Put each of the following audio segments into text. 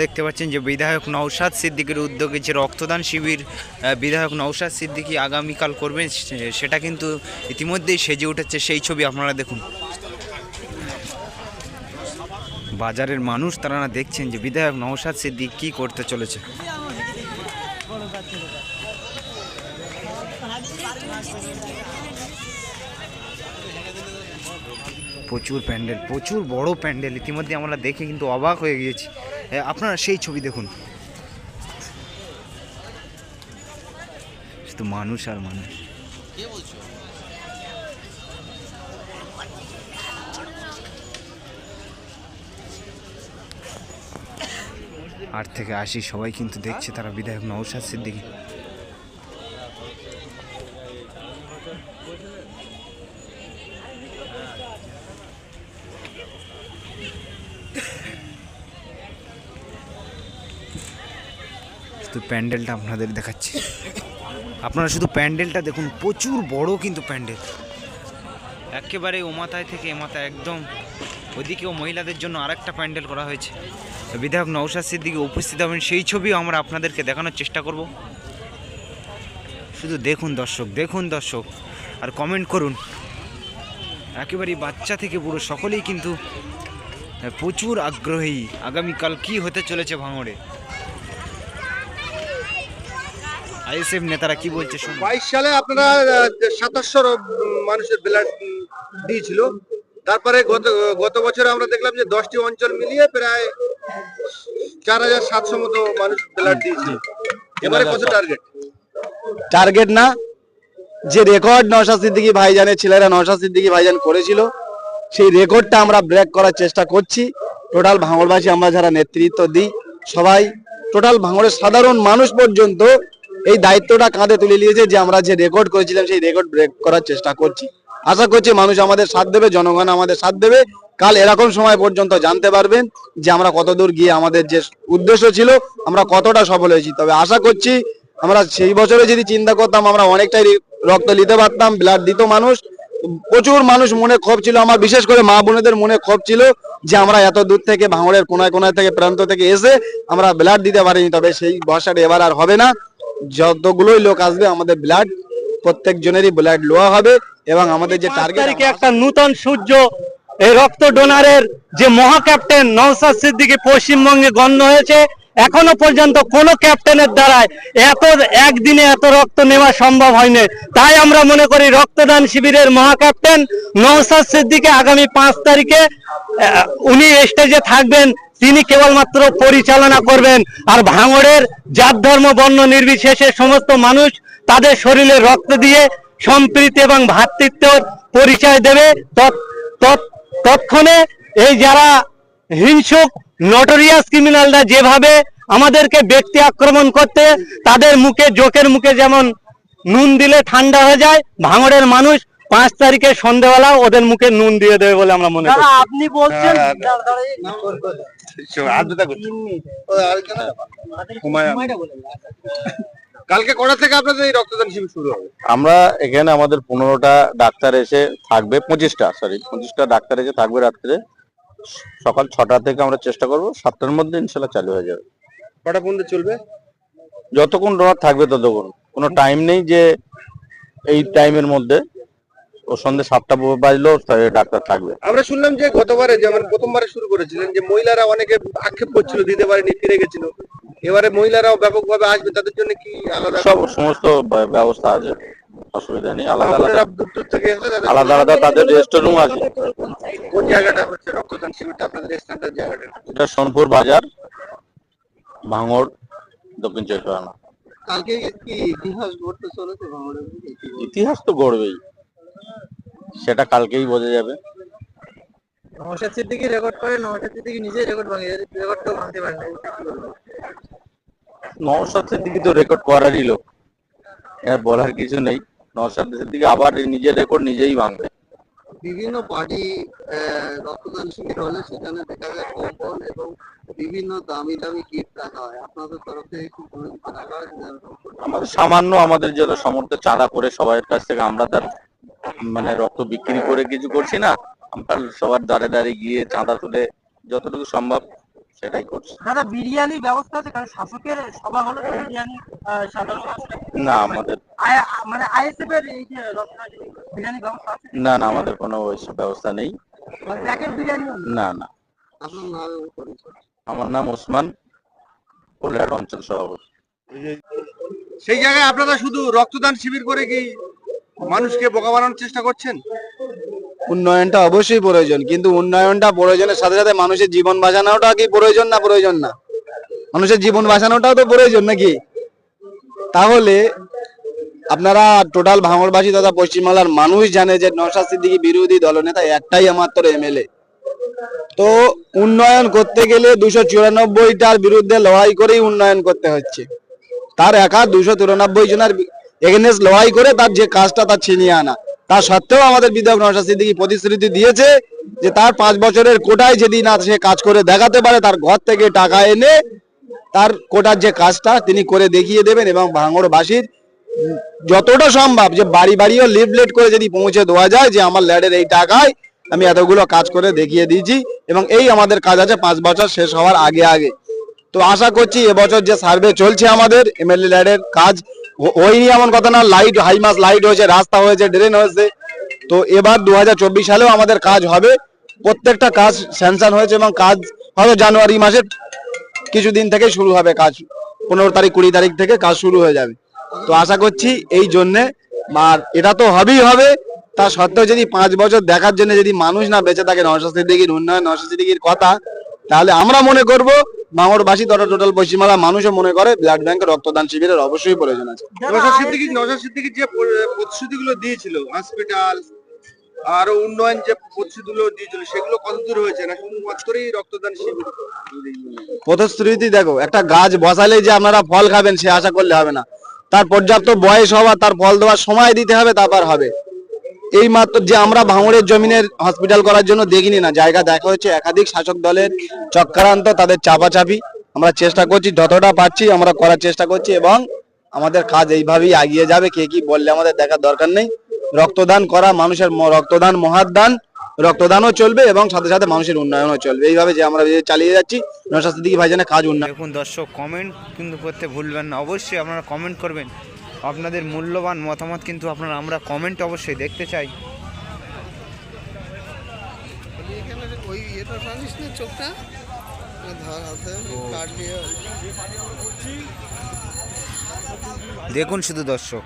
দেখতে পাচ্ছেন যে বিধায়ক নওশাদ সিদ্দিকের উদ্যোগে যে রক্তদান শিবির বিধায়ক নওশাদ সিদ্দিকী আগামীকাল করবেন সেটা কিন্তু ইতিমধ্যেই সেজে উঠেছে সেই ছবি আপনারা দেখুন। বাজারের মানুষ তারা না দেখছেন যে বিধায়ক নওশাদ সিদ্দিক কি করতে চলেছে। প্রচুর প্যান্ডেল, প্রচুর বড় প্যান্ডেল। ইতিমধ্যে আমরা দেখে কিন্তু অবাক হয়ে গিয়েছি। আপনারা সেই ছবি দেখুন। শুধু মানুষ আর মানুষ। আট থেকে আশি সবাই কিন্তু দেখছে, তারা বিধায়ক নৌসাদ সিদ্দিকি। শুধু প্যান্ডেলটা আপনাদের দেখাচ্ছি। আপনারা শুধু প্যান্ডেলটা দেখুন, প্রচুর বড় কিন্তু প্যান্ডেল। একেবারে ও মাথায় থেকে এ মাথায় একদম ওইদিকেও মহিলাদের জন্য আরেকটা প্যান্ডেল করা হয়েছে। বিধায়ক নৌসাদ সিদ্দিকে উপস্থিত হবেন, সেই ছবিও আমরা আপনাদেরকে দেখানোর চেষ্টা করব। শুধু দেখুন দর্শক দেখুন দর্শক, আর কমেন্ট করুন। একেবারেই বাচ্চা থেকে বুড়ো সকলেই কিন্তু প্রচুর আগ্রহী। আগামীকাল কি হতে চলেছে ভাঙড়ে? আইএসএফ নেতারা কি বলছে শুনুন। বাইশ সালে আপনারা সাতাশশো মানুষের ব্লাড দিয়েছিল। তারপরে গত গত বছর আমরা দেখলাম যে দশটি অঞ্চল মিলিয়ে প্রায় চার হাজার সাতশো মতো মানুষ ব্লাড দিয়েছিল এবারে কত টার্গেট টার্গেট না। যে রেকর্ড নওশাদ সিদ্দিকী ভাইজানের ছেলেরা নওশাদ সিদ্দিকী ভাইজান করেছিল সেই রেকর্ডটা আমরা ব্রেক করার চেষ্টা করছি। টোটাল ভাঙড়বাসী আমরা যারা নেতৃত্ব দিই সবাই টোটাল ভাঙড়ের সাধারণ মানুষ পর্যন্ত এই দায়িত্বটা কাঁধে তুলে নিয়েছে যে আমরা যে রেকর্ড করেছিলাম সেই রেকর্ড ব্রেক করার চেষ্টা করছি। আশা করছি মানুষ আমাদের সাথ দেবে, জনগণ আমাদের সাথ দেবে। কাল এরকম সময় পর্যন্ত জানতে পারবেন যে আমরা কতদূর গিয়ে আমাদের যে উদ্দেশ্য ছিল, আমরা কতটা সফল হয়েছি। তবে আশা করছি আমরা সেই বছরে যদি চিন্তা করতাম, আমরা অনেকটাই রক্ত নিতে পারতাম ব্লাড দিত মানুষ। প্রচুর মানুষ মনে ক্ষোভ ছিল, আমার বিশেষ করে মা বোনেদের মনে ক্ষোভ ছিল যে আমরা এত দূর থেকে ভাঙড়ের কোনায় কোনায় থেকে প্রান্ত থেকে এসে আমরা ব্লাড দিতে পারিনি। তবে সেই ভরসাটা এবার আর হবে না। যতগুলোই লোক আসবে আমাদের ব্লাড প্রত্যেক জনেরই ব্লাড লোয়া হবে এবং আমাদের যে টার্গেট একটা নূতন সূর্য এই রক্ত ডোনারের যে মহা ক্যাপ্টেন নওসাদ সিদ্দিকী পশ্চিমবঙ্গে গণ্য হয়েছে এখনও পর্যন্ত কোন ক্যাপ্টেনের দ্বারায় এত একদিনে এত রক্ত নেওয়া সম্ভব হয়নি। তাই আমরা মনে করি রক্তদান শিবিরের মহা ক্যাপ্টেন নওসাদ সিদ্দিকী আগামী পাঁচ তারিখে উনি স্টেজে থাকবেন। তিনি কেবলমাত্র পরিচালনা করবেন আর ভাঙড়ের জাত, ধর্ম, বর্ণ নির্বিশেষে সমস্ত মানুষ তাদের শরীরে রক্ত দিয়ে সম্প্রীতি এবং ভ্রাতৃত্বর পরিচয় দেবে। তৎ- তৎ- তৎক্ষণে এই যারা হিংসুক নটোরিয়াস ক্রিমিনালরা যেভাবে আমাদেরকে ব্যক্তি আক্রমণ করতে, তাদের মুখে, জোকের মুখে যেমন নুন দিলে ঠান্ডা হয়ে যায়, ভাঙড়ের মানুষ পাঁচ তারিখে সন্ধ্যেবেলা ওদের মুখে নুন দিয়ে দেবে বলে আমরা মনে করি আপনি বলছেন কালকে কটা থেকে আপনাদের এই রক্তদান শিবির শুরু হবে? আমরা এখানে আমাদের পনেরোটা ডাক্তার এসে থাকবে পঁচিশটা সরি পঁচিশটা ডাক্তার এসে থাকবে রাত্রে। সকাল ছটা থেকে আমরা চেষ্টা করব সাতটার মধ্যে ইনশাল্লাহ চালু হয়ে যাবে। কটা পর্যন্ত চলবে? যতক্ষণ ডোনার থাকবে ততক্ষণ। কোনো টাইম নেই যে এই টাইমের মধ্যে। ও সন্ধ্যে সাতটা বাজলেও ডাক্তার থাকবে। আমরা শুনলাম যে গতবারে যেমন প্রথমবারে শুরু করেছিলেন যে মহিলারা অনেকে আক্ষেপ করছিল দিতে পারেনি ফিরে গেছিল। এবারে মহিলারাও ব্যাপকভাবে আসবে তাদের জন্য কি আলাদা সব সমস্ত ব্যবস্থা আছে অসুবিধা নেই আলাদা আলাদা। দূর থেকে আলাদা আলাদা তাদের রেস্ট রুম আছে। কোন জায়গাটা হচ্ছে রক্তদান শিবিরটা আপনাদের স্থানটা জায়গাটা? এটা সোনপুর বাজার ভাঙড় দক্ষিণ চব্বিশ পরগনা। কালকে কি ইতিহাস ঘটতে চলেছে ভাঙড়ের ইতিহাস তো গড়বেই। সেটা কালকেই বোঝা যাবে। নওশাদ সিদ্দিকী রেকর্ড করে নওশাদ সিদ্দিকী নিজে রেকর্ড ভাঙে রেকর্ডটা ভাঙতে পারেন না নওশাদের দিকে তো রেকর্ড করারই লোক এর বলার কিছু নেই। আবার নিজের রেকর্ড নিজেই ভাঙবে। বিভিন্ন পার্টি রক্তদান শিবির হলে সেখানে দেখা যায় কম্বল এবং বিভিন্ন দামি দামি কিট রাখা হয়। আপনাদের তরফ থেকে কি কোনো রাখা হয় আমাদের সামান্য আমাদের যত সমর্থ চাঁদা করে সবার কাছ থেকে আমরা তার মানে রক্ত বিক্রি করে কিছু করছি না আমরা সবার দাঁড়ে দাঁড়িয়ে গিয়ে চাঁদা তুলে যতটুকু সম্ভব সেটাই করছি। দাদা বিরিয়ানির ব্যবস্থা আছে কারণ শাসকের সভা হলো বিরিয়ানি সাধারণ না আমাদের মানে আইএসএফ এর এই যে বিরিয়ানি ব্যবস্থা আছে? না না আমাদের কোনো ওইসব ব্যবস্থা নেই। বিরিয়ানি না না। আমার নাম ওসমান কোলহাট অঞ্চল সভাপতি। সেই জায়গায় আপনারা শুধু রক্তদান শিবির করে কি মানুষকে বোকা বানানোর চেষ্টা করছেন? উন্নয়নটা অবশ্যই প্রয়োজন, কিন্তু উন্নয়নটা প্রয়োজনের সাথে সাথে মানুষের জীবন বাঁচানোটা কি প্রয়োজন না প্রয়োজন না? মানুষের জীবন বাঁচানোটাও তো প্রয়োজন নাকি? তাহলে আপনারা টোটাল ভাঙড়বাসী তথা পশ্চিমবাংলার মানুষ জানে যে নওশাদ সিদ্দিকী বিরোধী দলনেতা একটাই মাত্র এমএলএ। তো উন্নয়ন করতে গেলে দুশো চুরানব্বইটার বিরুদ্ধে লড়াই করেই উন্নয়ন করতে হচ্ছে। তার একা দুশো তিরানব্বই জনের এগেনেস্ট লড়াই করে তার যে কাজটা তার ছিনিয়ে আনা। তা সত্ত্বেও আমাদের বিধায়ক নওশাদ সিদ্দিকী প্রতিশ্রুতি দিয়েছে যে তার পাঁচ বছরের কোটায় যদি না সে কাজ করে দেখাতে পারে, তার ঘর থেকে টাকা এনে তার কোটার যে কাজটা তিনি করে দেখিয়ে দেবেন এবং ভাঙড়বাসীর যতটা সম্ভব যে বাড়ি বাড়িও লিফলেট করে যদি পৌঁছে দেওয়া যায় যে আমার ল্যাডের এই টাকায় আমি এতগুলো কাজ করে দেখিয়ে দিয়েছি এবং এই আমাদের কাজ আছে, পাঁচ বছর শেষ হওয়ার আগে আগে। তো আশা করছি এবছর যে সার্ভে চলছে আমাদের এমএলএ ল্যাডের কাজ হয়নি এমন কথা না লাইট হাই মাস লাইট হয়েছে, রাস্তা হয়েছে ড্রেন হয়েছে। তো এবার দু সালেও আমাদের কাজ হবে। প্রত্যেকটা কাজ স্যাংশন হয়েছে এবং কাজ হয়তো জানুয়ারি মাসের কিছুদিন থেকে শুরু হবে কাজ। পনেরো তারিখ, কুড়ি তারিখ থেকে কাজ শুরু হয়ে যাবে। তো আশা করছি এই জন্যে, আর এটা তো হবেই হবে। তা সত্ত্বেও যদি পাঁচ বছর দেখার জন্য যদি মানুষ না বেঁচে থাকে নশো সিদ্দিকির উন্নয়ন নশো সিদ্দিকির কথা, তাহলে আমরা মনে করব ভাঙড়বাসী তথা টোটাল পশ্চিমবাংলা মানুষও মনে করে ব্লাড ব্যাংকের রক্তদান শিবিরের অবশ্যই প্রয়োজন আছে। সিদ্দিকী সিদ্দিকী যে প্রতিশ্রুতিগুলো দিয়েছিল হসপিটাল আরও উন্নয়ন যে প্রতিশ্রুতিগুলো দিয়েছিল সেগুলো কত দূর হয়েছে না শুধুমাত্রই রক্তদান শিবির? প্রতিশ্রুতি দেখো একটা গাছ বসালে যে আপনারা ফল খাবেন সে আশা করলে হবে না। তার পর্যাপ্ত বয়স হওয়া তার ফল দেওয়ার সময় দিতে হবে তারপর হবে। এই মাত্র যে আমরা ভাঙড়ের জমিনের হসপিটাল করার জন্য দেখিনি না। জায়গা দেখা হচ্ছে একাধিক শাসক দলের চক্রান্ত, তাদের চাপাচাপি। আমরা চেষ্টা করছি, যতটা পাচ্ছি আমরা করার চেষ্টা করছি এবং আমাদের কাজ এইভাবেই এগিয়ে যাবে। কে কি বললে আমাদের দেখার দরকার নেই। রক্তদান করা, মানুষের রক্তদান মহাদান রক্তদানও চলবে এবং সাথে সাথে মানুষের উন্নয়নও চলবে। এইভাবে যে আমরা চালিয়ে যাচ্ছি নশাস্তি দিকে ভাইজানের কাজ উন্নয়ন। দর্শক কমেন্ট কিন্তু করতে ভুলবেন না। অবশ্যই আপনারা কমেন্ট করবেন। আপনাদের মূল্যবান মতামত কিন্তু আপনারা আমরা কমেন্ট অবশ্যই দেখতে চাই। দেখুন শুধু দর্শক।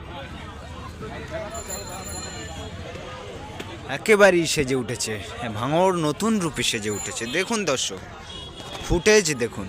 একেবারেই সেজে উঠেছে। হ্যাঁ, ভাঙড় নতুন রূপে সেজে উঠেছে। দেখুন দর্শক ফুটেজ দেখুন।